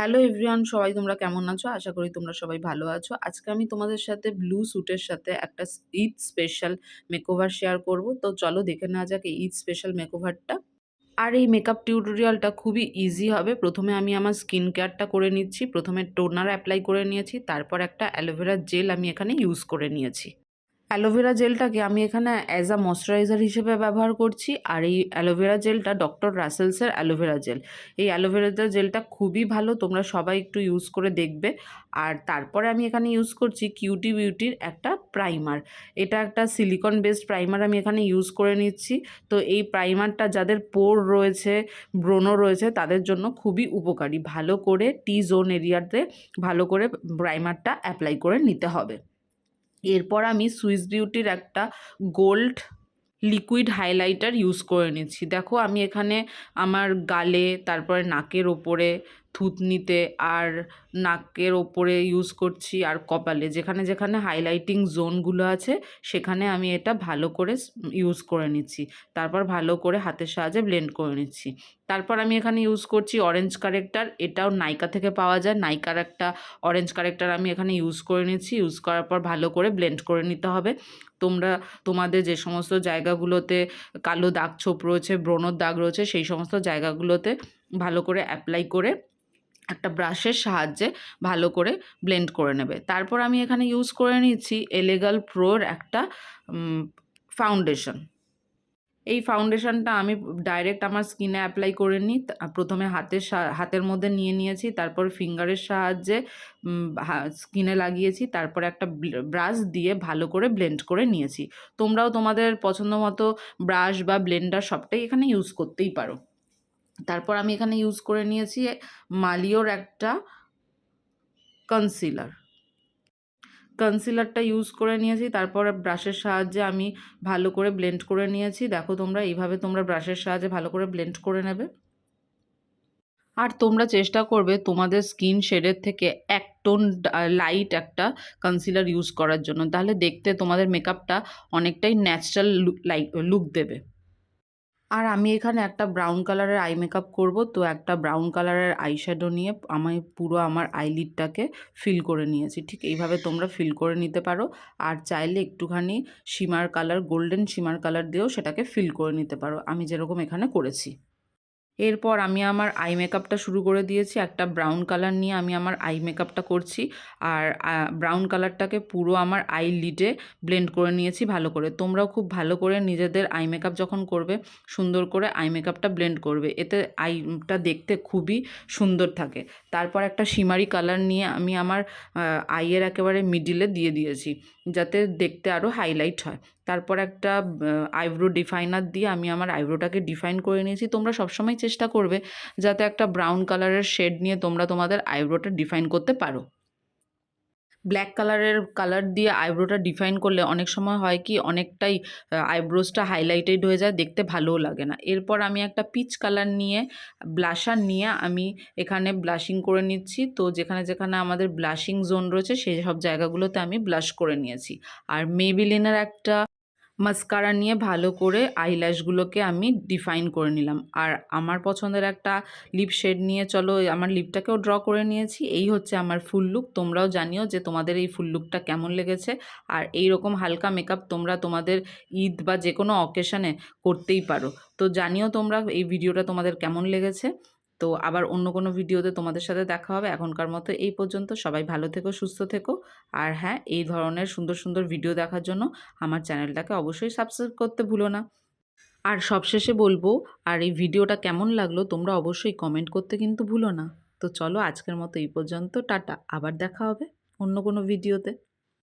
Hello everyone সবাই তোমরা কেমন আছো? আশা করি তোমরা সবাই ভালো আছো। আজকে আমি তোমাদের সাথে ব্লু স্যুটের সাথে একটা ঈদ স্পেশাল মেকওভার শেয়ার করব। তো চলো দেখে নেওয়া যাক এই ঈদ স্পেশাল মেকওভারটা। আর এই মেকআপ টিউটোরিয়ালটা খুবই ইজি হবে। প্রথমে আমি আমার স্কিন কেয়ারটা করে নিচ্ছি। প্রথমে টোনার অ্যাপ্লাই করে নিয়েছি। তারপর একটা অ্যালোভেরা জেল আমি এখানে ইউজ করে নিয়েছি। অ্যালোভেরা জেলটাকে আমি এখানে অ্যাজ আ ময়েশ্চারাইজার হিসেবে ব্যবহার করছি। আর এই অ্যালোভেরা জেলটা ডক্টর রাসেলসের অ্যালোভেরা জেল। এই অ্যালোভেরা জেলটা খুবই ভালো, তোমরা সবাই একটু ইউজ করে দেখবে। আর তারপরে আমি এখানে ইউজ করছি কিউটি বিউটির একটা প্রাইমার এটা একটা সিলিকন বেসড প্রাইমার আমি এখানে ইউজ করে নিচ্ছি। তো এই প্রাইমারটা যাদের পোর রয়েছে, ব্রণ রয়েছে, তাদের জন্য খুবই উপকারী। ভালো করে টি জোন এরিয়াতে ভালো করে প্রাইমারটা অ্যাপ্লাই করে নিতে হবে। এরপর আমি সুইস বিউটির একটা গোল্ড লিকুইড হাইলাইটার ইউজ করে নিচ্ছি দেখো, আমি এখানে আমার গালে, তারপরে নাকের ওপরে থুতনিতে আর নাকের ওপরে ইউজ করছি আর কপালে। যেখানে যেখানে হাইলাইটিং জোনগুলো আছে, সেখানে আমি এটা ভালো করে ইউজ করে নিচ্ছি। তারপর ভালো করে হাতের সাহায্যে ব্লেন্ড করে নিচ্ছি। তারপর আমি এখানে ইউজ করছি অরেঞ্জ কারেক্টার এটাও নাইকা থেকে পাওয়া যায়। নাইকার একটা অরেঞ্জ কারেক্টার আমি এখানে ইউজ করে নিচ্ছি। ইউজ করার পর ভালো করে ব্লেন্ড করে নিতে হবে। তোমরা, তোমাদের যে সমস্ত জায়গাগুলোতে কালো দাগ ছোপ রয়েছে, ব্রণর দাগ রয়েছে, সেই সমস্ত জায়গাগুলোতে ভালো করে অ্যাপ্লাই করে একটা ব্রাশের সাহায্যে ভালো করে ব্লেন্ড করে নেবে। তারপর আমি এখানে ইউজ করে নিচ্ছি এলেগাল প্রোর একটা ফাউন্ডেশন এই ফাউন্ডেশনটা আমি ডাইরেক্ট আমার স্কিনে অ্যাপ্লাই করে নিই। প্রথমে হাতের হাতের মধ্যে নিয়ে নিয়েছি, তারপর ফিঙ্গারের সাহায্যে স্কিনে লাগিয়েছি, তারপর একটা ব্রাশ দিয়ে ভালো করে ব্লেন্ড করে নিয়েছি। তোমরাও তোমাদের পছন্দ মতো ব্রাশ বা ব্লেন্ডার সবটাই এখানে ইউজ করতেই পারো। তারপর আমি এখানে ইউজ করে নিয়েছি মালিওর একটা কনসিলার কনসিলারটা ইউজ করে নিয়েছি, তারপর ব্রাশের সাহায্যে আমি ভালো করে ব্লেন্ড করে নিয়েছি। দেখো তোমরা, এইভাবে তোমরা ব্রাশের সাহায্যে ভালো করে ব্লেন্ড করে নেবে। আর তোমরা চেষ্টা করবে তোমাদের স্কিন শেডের থেকে এক টোন লাইট একটা কনসিলার ইউজ করার জন্য। তাহলে দেখতে তোমাদের মেকআপটা অনেকটাই ন্যাচারাল লাইক লুক দেবে। আর আমি এখানে একটা ব্রাউন কালারের আই মেকআপ করব। তো একটা ব্রাউন কালারের আই শ্যাডো নিয়ে আমি পুরো আমার আইলিডটাকে ফিল করে নিয়েছি। ঠিক এইভাবে তোমরা ফিল করে নিতে পারো। আর চাইলে একটুখানি shimmer colour golden shimmer colour দিয়েও সেটাকে ফিল করে নিতে পারো। আমি যেরকম এখানে করেছি। এরপর আমি আমার আই মেকআপটা শুরু করে দিয়েছি। একটা ব্রাউন কালার নিয়ে আমি আমার আই মেকআপটা করছি। আর ব্রাউন কালারটাকে পুরো আমার আই লিডে ব্লেন্ড করে নিয়েছি ভালো করে। তোমরাও খুব ভালো করে নিজেদের আই মেকআপ যখন করবে, সুন্দর করে আই মেকআপটা ব্লেন্ড করবে। এতে আইটা দেখতে খুবই সুন্দর থাকে। তারপর একটা সিমারি কালার নিয়ে আমি আমার আইয়ের একেবারে মিডিলে দিয়ে দিয়েছি। যাতে দেখতে আরও হাইলাইট হয়। তারপর একটা আইব্রো ডিফাইনার দিয়ে আমি আমার আইব্রোটাকে ডিফাইন করে নিয়েছি। তোমরা সবসময় চেষ্টা করবে যাতে একটা ব্রাউন কালারের শেড নিয়ে তোমরা তোমাদের আইব্রোটা ডিফাইন করতে পারো। ব্ল্যাক কালারের কালার দিয়ে আইব্রোটা ডিফাইন করলে অনেক সময় হয় কি, অনেকটাই আইব্রোসটা হাইলাইটেড হয়ে যায়, দেখতে ভালোও লাগে না। এরপর আমি একটা পিচ কালার নিয়ে ব্লাশার নিয়ে আমি এখানে ব্লাশিং করে নিচ্ছি। তো যেখানে যেখানে আমাদের ব্লাশিং জোন রয়েছে সেই সব জায়গাগুলোতে আমি ব্লাশ করে নিয়েছি। আর মেবিলিনের একটা মাস্কারা নিয়ে ভালো করে আইল্যাশগুলোকে আমি ডিফাইন করে নিলাম। আর আমার পছন্দের একটা লিপ শেড নিয়ে চলো, আমার লিপটাকেও ড্র করে নিয়েছি। এই হচ্ছে আমার ফুল লুক তোমরাও জানিও যে তোমাদের এই ফুল লুকটা কেমন লেগেছে। আর এই রকম হালকা মেকআপ তোমরা তোমাদের ঈদ বা যে কোনো অকেশানে করতেই পারো। তো জানিও তোমরা এই ভিডিওটা তোমাদের কেমন লেগেছে। তো আবার অন্য কোনো ভিডিওতে তোমাদের সাথে দেখা হবে। এখনকার মতো এই পর্যন্ত। সবাই ভালো থেকো, সুস্থ থেকো। আর হ্যাঁ এই ধরনের সুন্দর সুন্দর ভিডিও দেখার জন্য আমার চ্যানেলটাকে অবশ্যই সাবস্ক্রাইব করতে ভুলো না। আর সবশেষে বলব, আর এই ভিডিওটা কেমন লাগল তোমরা অবশ্যই কমেন্ট করতে কিন্তু ভুলো না। তো চলো আজকের মতো এই পর্যন্ত, টাটা। আবার দেখা হবে অন্য কোনো ভিডিওতে।